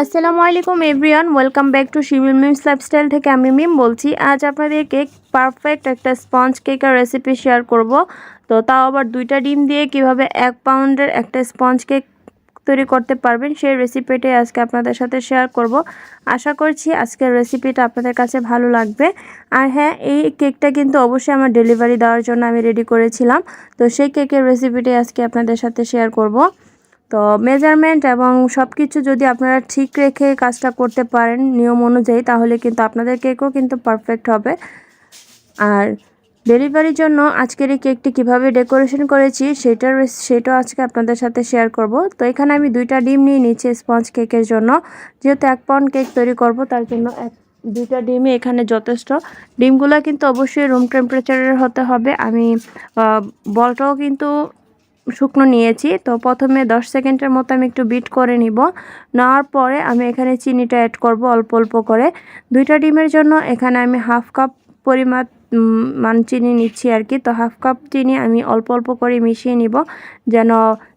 আসসালামু আলাইকুম everyone welcome back to শিবিল মিমস লাইফস্টাইল থেকে আমি মিম বলছি। আজ আপনাদেরকে পারফেক্ট একটা স্পঞ্জ কেকের রেসিপি শেয়ার করব। তো তাও আবার দুইটা ডিম দিয়ে কীভাবে এক পাউন্ডের একটা স্পঞ্জ কেক তৈরি করতে পারবেন, সেই রেসিপিটাই আজকে আপনাদের সাথে শেয়ার করব। আশা করছি আজকের রেসিপিটা আপনাদের কাছে ভালো লাগবে। আর হ্যাঁ এই কেকটা কিন্তু অবশ্যই আমার ডেলিভারি দেওয়ার জন্য আমি রেডি করেছিলাম। তো সেই কেকের রেসিপিটাই আজকে আপনাদের সাথে শেয়ার করব। তো মেজারমেন্ট এবং সব কিছু যদি আপনারা ঠিক রেখে কাজটা করতে পারেন নিয়ম অনুযায়ী, তাহলে কিন্তু আপনাদের কেকও কিন্তু পারফেক্ট হবে। আর ডেলিভারির জন্য আজকের এই কেকটি কীভাবে ডেকোরেশন করেছি, সেটার সেটাও আজকে আপনাদের সাথে শেয়ার করব। তো এখানে আমি দুইটা ডিম নিয়ে নিচ্ছি স্পঞ্জ কেকের জন্য। যেহেতু এক পাউন্ড কেক তৈরি করব, তার জন্য এক দুইটা ডিমই এখানে যথেষ্ট। ডিমগুলো কিন্তু অবশ্যই রুম টেম্পারেচারের হতে হবে। আমি বলটাও কিন্তু শুকনো নিয়েছি। তো প্রথমে 10 সেকেন্ডের মতো আমি একটু বিট করে নিব। নেওয়ার পরে আমি এখানে চিনিটা অ্যাড করব অল্প অল্প করে। দুইটা ডিমের জন্য এখানে আমি হাফ কাপ পরিমাণ মান চিনি নিচ্ছি আর কি। তো হাফ কাপ চিনি আমি অল্প অল্প করে মিশিয়ে নিব যেন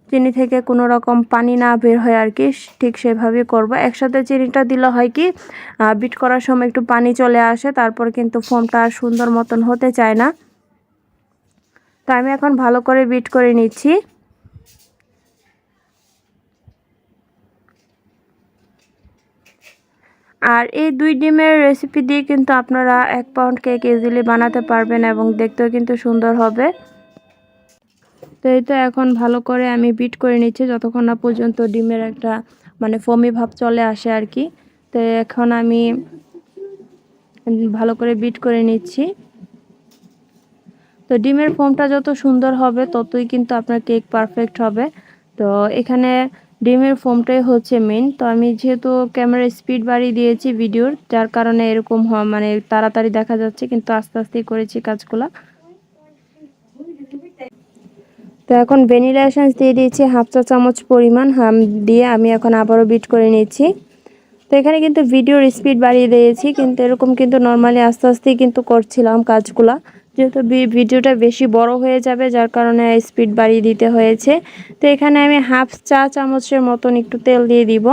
চিনি থেকে কোনো রকম পানি না বের হয় আর কি। ঠিক সেভাবেই করব। একসাথে চিনিটা দিলে হয় কি বিট করার সময় একটু পানি চলে আসে, তারপর কিন্তু ফোমটা আর সুন্দর মতন হতে চায় না। তো আমি এখন ভালো করে বিট করে নিচ্ছি। আর এই দুই ডিমের রেসিপি দিয়ে কিন্তু আপনারা এক পাউন্ড কেক ইজিলি বানাতে পারবেন এবং দেখতেও কিন্তু সুন্দর হবে। তো এই তো এখন ভালো করে আমি বিট করে নিচ্ছি যতক্ষণ না পর্যন্ত ডিমের একটা মানে ফমি ভাব চলে আসে আর কি। তো এখন আমি ভালো করে বিট করে নিচ্ছি। তো ডিমের ফোমটা যত সুন্দর হবে, ততই কিন্তু আপনার কেক পারফেক্ট হবে। তো এখানে ডিমের ফোমটাই হচ্ছে মেন তো আমি যেহেতু ক্যামেরার স্পিড বাড়িয়ে দিয়েছি ভিডিওর, যার কারণে এরকম মানে তাড়াতাড়ি দেখা যাচ্ছে, কিন্তু আস্তে আস্তেই করেছি কাজগুলো। তো এখন ভ্যানিলা এসেন্স দিয়ে দিয়েছি হাফ চা চামচ পরিমাণ হাম দিয়ে আমি এখন আবারও বিট করে নিচ্ছি। তো এখানে কিন্তু ভিডিওর স্পিড বাড়িয়ে দিয়েছি, কিন্তু এরকম কিন্তু নর্মালি আস্তে আস্তেই কিন্তু করছিলাম কাজগুলা। যেহেতু ভিডিওটা বেশি বড় হয়ে যাবে, যার কারণে স্পিড বাড়িয়ে দিতে হয়েছে। তো এখানে আমি হাফ চা চামচের মতন একটু তেল দিয়ে দিব।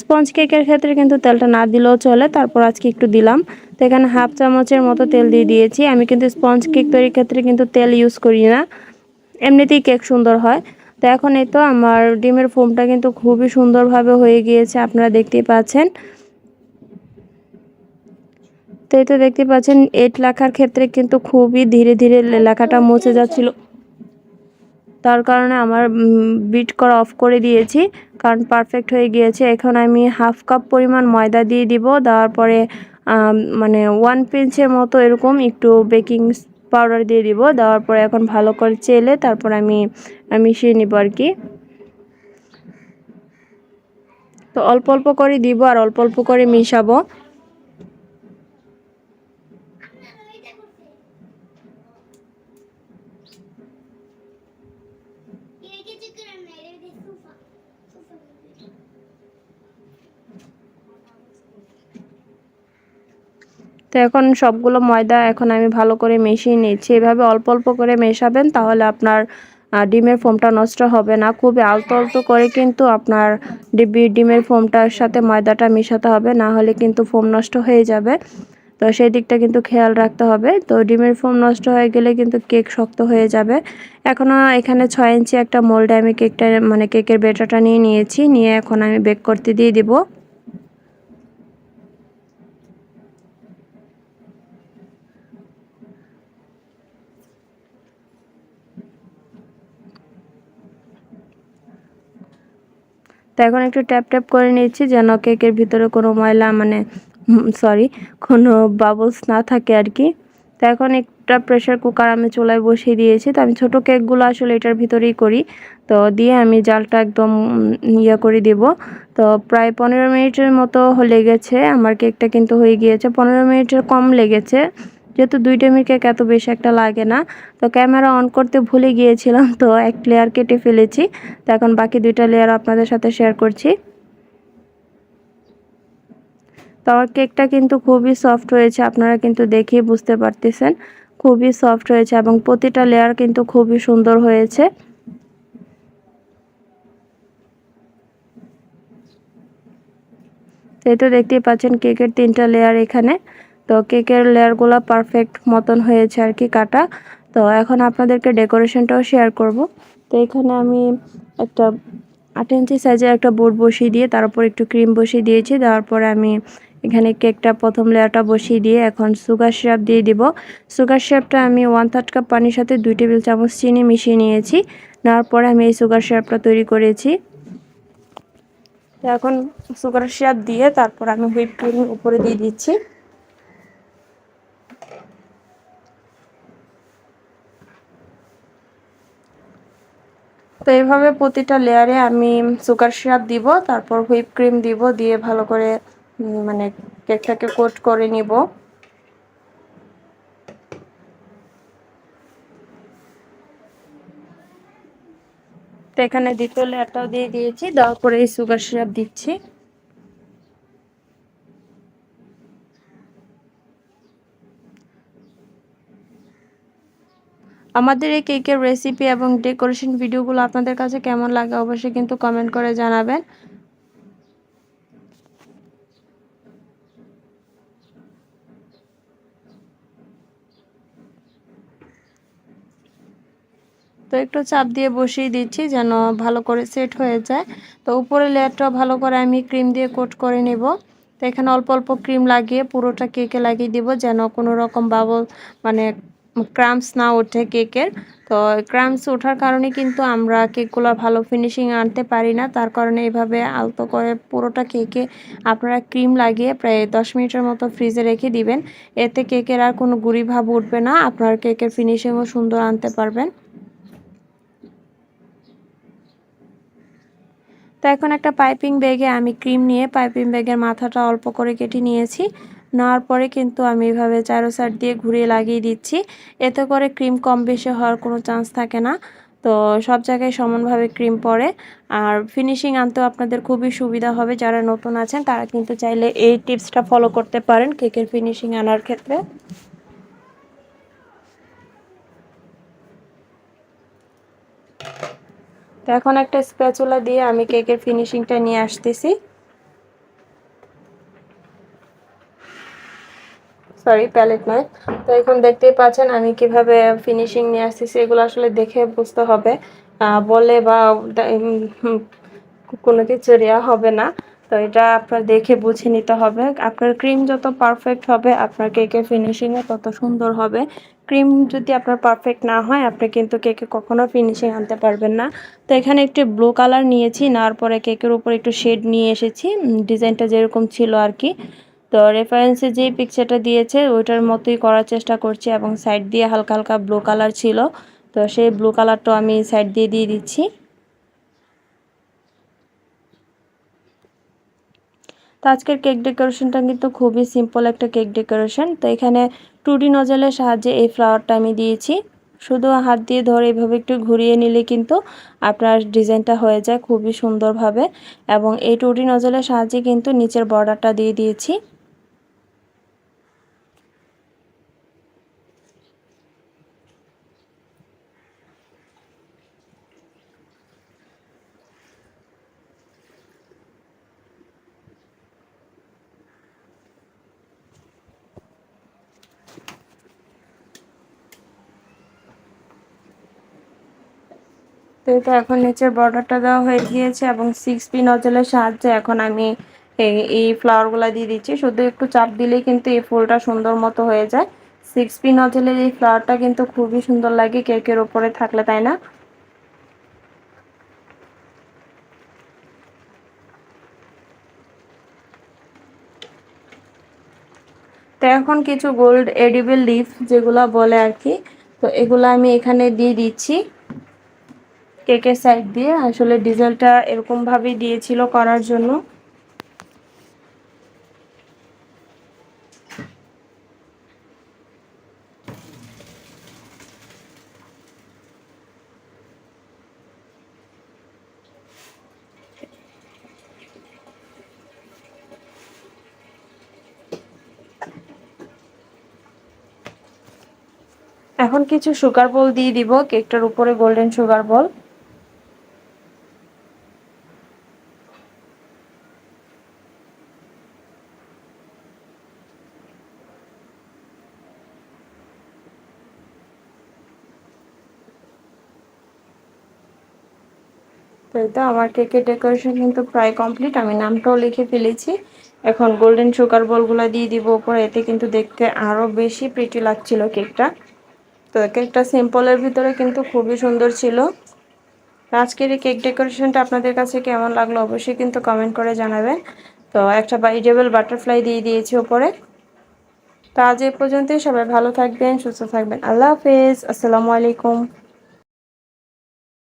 স্পঞ্জ কেকের ক্ষেত্রে কিন্তু তেলটা না দিলেও চলে, তারপর আজকে একটু দিলাম। তো এখানে হাফ চামচের মতো তেল দিয়ে দিয়েছি। আমি কিন্তু স্পঞ্জ কেক তৈরির ক্ষেত্রে কিন্তু তেল ইউজ করি না। এমনিতেই কেক সুন্দর হয়। তো এখন এই তো আমার ডিমের ফোমটা কিন্তু খুবই সুন্দরভাবে হয়ে গিয়েছে, আপনারা দেখতেই পাচ্ছেন। তো এই তো দেখতে পাচ্ছেন, এট লেখার ক্ষেত্রে কিন্তু খুবই ধীরে ধীরে লেখাটা মুছে যাচ্ছিল। তার কারণে আমার বিট করা অফ করে দিয়েছি, কারণ পারফেক্ট হয়ে গিয়েছে। এখন আমি হাফ কাপ পরিমাণ ময়দা দিয়ে দিব, দেওয়ার পরে মানে ওয়ান পিঞ্চের মতো এরকম একটু বেকিং পাউডার দিয়ে দিব, দেওয়ার পরে এখন ভালো করে চেলে তারপর আমি মিশিয়ে নিব আর কি। তো অল্প অল্প করে দিব আর অল্প অল্প করে মিশাবো। এখন সবগুলো ময়দা এখন আমি ভালো করে মিশিয়ে নিচ্ছি। এভাবে অল্প অল্প করে মেশাবেন তাহলে আপনার ডিমের ফোমটা নষ্ট হবে না। খুবই আলতো আলতো করে কিন্তু আপনার ডিবি, ডিমের ফোমটার সাথে ময়দাটা মেশাতে হবে, না হলে কিন্তু ফোম নষ্ট হয়ে যাবে। তো সেই দিকটা কিন্তু খেয়াল রাখতে হবে। তো ডিমের ফোম নষ্ট হয়ে গেলে কিন্তু কেক শক্ত হয়ে যাবে। এখনও এখানে ছয় ইঞ্চি একটা মোল্ডে আমি কেকটা মানে কেকের বেটাটা নিয়ে নিয়েছি। নিয়ে এখন আমি বেক করতে দিয়ে দিব। তো এখন একটু ট্যাপ ট্যাপ করে নিচ্ছি যেন কেকের ভিতরে কোনো ময়লা মানে সরি কোনো বাবলস না থাকে আর কি। তো এখন একটা প্রেশার কুকার আমি চুলায় বসিয়ে দিয়েছি। তো আমি ছোটো কেকগুলো আসলে এটার ভিতরেই করি। তো দিয়ে আমি জালটা একদম ইয়ে করে দেব। তো প্রায় পনেরো মিনিটের মতো লেগেছে আমার কেকটা কিন্তু হয়ে গিয়েছে। পনেরো মিনিটের কম লেগেছে। যেহেতু দুইটা কেক এত বেশি একটা লাগে না, তো ক্যামেরা অন করতে ভুলে গিয়েছিলাম, তো এক লেয়ার কেটে ফেলেছি। তো এখন বাকি দুইটা লেয়ার আপনাদের সাথে শেয়ার করছি। তো আমার কেকটা কিন্তু খুবই সফট হয়েছে, আপনারা কিন্তু দেখেই বুঝতে পারতেছেন। খুবই সফট হয়েছে এবং প্রতিটা লেয়ার কিন্তু খুবই সুন্দর হয়েছে। এই তো দেখতেই পাচ্ছেন কেকের তিনটা লেয়ার এখানে। তো কেকের লেয়ারগুলো পারফেক্ট মতন হয়েছে আর কি কাটা। তো এখন আপনাদেরকে ডেকোরেশনটাও শেয়ার করব। তো এখানে আমি একটা আট ইঞ্চি সাইজের একটা বোর্ড বসিয়ে দিয়ে, তার উপর একটু ক্রিম বসিয়ে দিয়েছি। তারপরে আমি এখানে কেকটা প্রথম লেয়ারটা বসিয়ে দিয়ে এখন সুগার সিরাপ দিয়ে দিব। সুগার সিরাপটা আমি ওয়ান থার্ড কাপ পানির সাথে দুই টেবিল চামচ চিনি মিশিয়ে নিয়েছি। নেওয়ার পরে আমি এই সুগার সিরাপটা তৈরি করেছি। তো এখন সুগার সিরাপ দিয়ে তারপর আমি হুইপ ক্রিম উপরে দিয়ে দিচ্ছি। তো এইভাবে প্রতিটা লেয়ারে আমি সুগার সিরাপ দিব, তারপর হুইপ ক্রিম দিব, দিয়ে ভালো করে মানে কেকটাকে কোট করে নিব। তো এখানে দ্বিতীয় লেয়ারটাও দিয়ে দিয়েছি, দেওয়ার পরে এই সুগার সিরাপ দিচ্ছি। আমাদের এই কেকের রেসিপি এবং ডেকোরেশন ভিডিওগুলো আপনাদের কাছে কেমন লাগে অবশ্যই কিন্তু কমেন্ট করে জানাবেন। তো একটু চাপ দিয়ে বসিয়ে দিচ্ছি যেন ভালো করে সেট হয়ে যায়। তো উপরে লেয়ারটা ভালো করে আমি ক্রিম দিয়ে কোট করে নেব। তো এখানে অল্প অল্প ক্রিম লাগিয়ে পুরোটা কেকে লাগিয়ে দিব যেন কোনো রকম বাবল মানে ক্রামস না ওঠে কেকের। তো ক্রামস ওঠার কারণে কিন্তু আমরা কেকগুলো ভালো ফিনিশিং আনতে পারি না। তার কারণে এইভাবে আলতো করে পুরোটা কেকে আপনারা ক্রিম লাগিয়ে প্রায় দশ মিনিটের মতো ফ্রিজে রেখে দিবেন। এতে কেকের আর কোনো গুড়ি ভাব উঠবে না। আপনার কেকের ফিনিশিংও সুন্দর আনতে পারবেন। তো এখন একটা পাইপিং ব্যাগে আমি ক্রিম নিয়ে পাইপিং ব্যাগের মাথাটা অল্প করে কেটে নিয়েছি। নেওয়ার পরে কিন্তু আমি এভাবে চারো সাইড দিয়ে ঘুরিয়ে লাগিয়ে দিচ্ছি। এতে করে ক্রিম কম বেশি হওয়ার কোনো চান্স থাকে না। তো সব জায়গায় সমানভাবে ক্রিম পড়ে আর ফিনিশিং আনতেও আপনাদের খুবই সুবিধা হবে। যারা নতুন আছেন, তারা কিন্তু চাইলে এই টিপসটা ফলো করতে পারেন কেকের ফিনিশিং আনার ক্ষেত্রে। তো এখন একটা স্প্যাচুলা দিয়ে আমি কেকের ফিনিশিংটা নিয়ে আসতেছি। সরি প্যালেট নয় তো এখন দেখতেই পাচ্ছেন আমি কীভাবে ফিনিশিং নিয়ে আসতেছি, এগুলো আসলে দেখে বুঝতে হবে। বলে বা কোনো কিছু রেয়া হবে না। তো এটা আপনার দেখে বুঝে নিতে হবে। আপনার ক্রিম যত পারফেক্ট হবে, আপনার কেকের ফিনিশিংও তত সুন্দর হবে। ক্রিম যদি আপনার পারফেক্ট না হয়, আপনি কিন্তু কেকে কখনো ফিনিশিং আনতে পারবেন না। তো এখানে একটি ব্লু কালার নিয়েছি, নেওয়ার পরে কেকের উপর একটু শেড নিয়ে এসেছি। ডিজাইনটা যেরকম ছিল আর কি। তো রেফারেন্সে যেই পিকচারটা দিয়েছে, ওইটার মতোই করার চেষ্টা করছি এবং সাইড দিয়ে হালকা হালকা ব্লু কালার ছিল। তো সেই ব্লু কালারটাও আমি সাইড দিয়ে দিয়ে দিচ্ছি। তো আজকের কেক ডেকোরেশনটা কিন্তু খুবই সিম্পল একটা কেক ডেকোরেশন তো এখানে টুডি নজলের সাহায্যে এই ফ্লাওয়ারটা আমি দিয়েছি। শুধু হাত দিয়ে ধরে এভাবে একটু ঘুরিয়ে নিলে কিন্তু আপনার ডিজাইনটা হয়ে যায় খুবই সুন্দরভাবে। এবং এই টুডি নজলের সাহায্যে কিন্তু নিচের বর্ডারটা দিয়ে দিয়েছি। তো এটা এখন নিচের বর্ডারটা দেওয়া হয়ে গিয়েছে এবং সিক্স পি নজলের সাহায্যে এখন আমি এই ফ্লাওয়ারগুলো দিয়ে দিচ্ছি। শুধু একটু চাপ দিলেই কিন্তু এই ফুলটা সুন্দর মতো হয়ে যায়। সিক্স পি নজলের এই ফ্লাওয়ারটা কিন্তু খুবই সুন্দর লাগে কেকের ওপরে থাকলে, তাই না? তো এখন কিছু গোল্ড এডিবল লিফ যেগুলো বলে আর কি, তো এগুলো আমি এখানে দিয়ে দিচ্ছি। কেকের সাইড দিয়ে আসলে ডিজেলটা এরকমভাবেই দিয়েছিল করার জন্য। এখন কিছু সুগার বল দিয়ে দিব কেকটার উপরে গোল্ডেন সুগার বল তো এই তো আমার কেকের ডেকোরেশন কিন্তু প্রায় কমপ্লিট। আমি নামটাও লিখে ফেলেছি। এখন গোল্ডেন সুগার বলগুলো দিয়ে দিব উপরে, এতে কিন্তু দেখতে আরও বেশি প্রিটি লাগছিল কেকটা। তো কেকটা সিম্পলের ভিতরে কিন্তু খুবই সুন্দর ছিল। আজকের এই কেক ডেকোরেশনটা আপনাদের কাছে কেমন লাগল অবশ্যই কিন্তু কমেন্ট করে জানাবেন। তো একটা বাইজেবল বাটারফ্লাই দিয়ে দিয়েছি ওপরে তো আজ এ পর্যন্তই। সবাই ভালো থাকবেন, সুস্থ থাকবেন। আল্লাহ হাফেজ। আসসালামু আলাইকুম।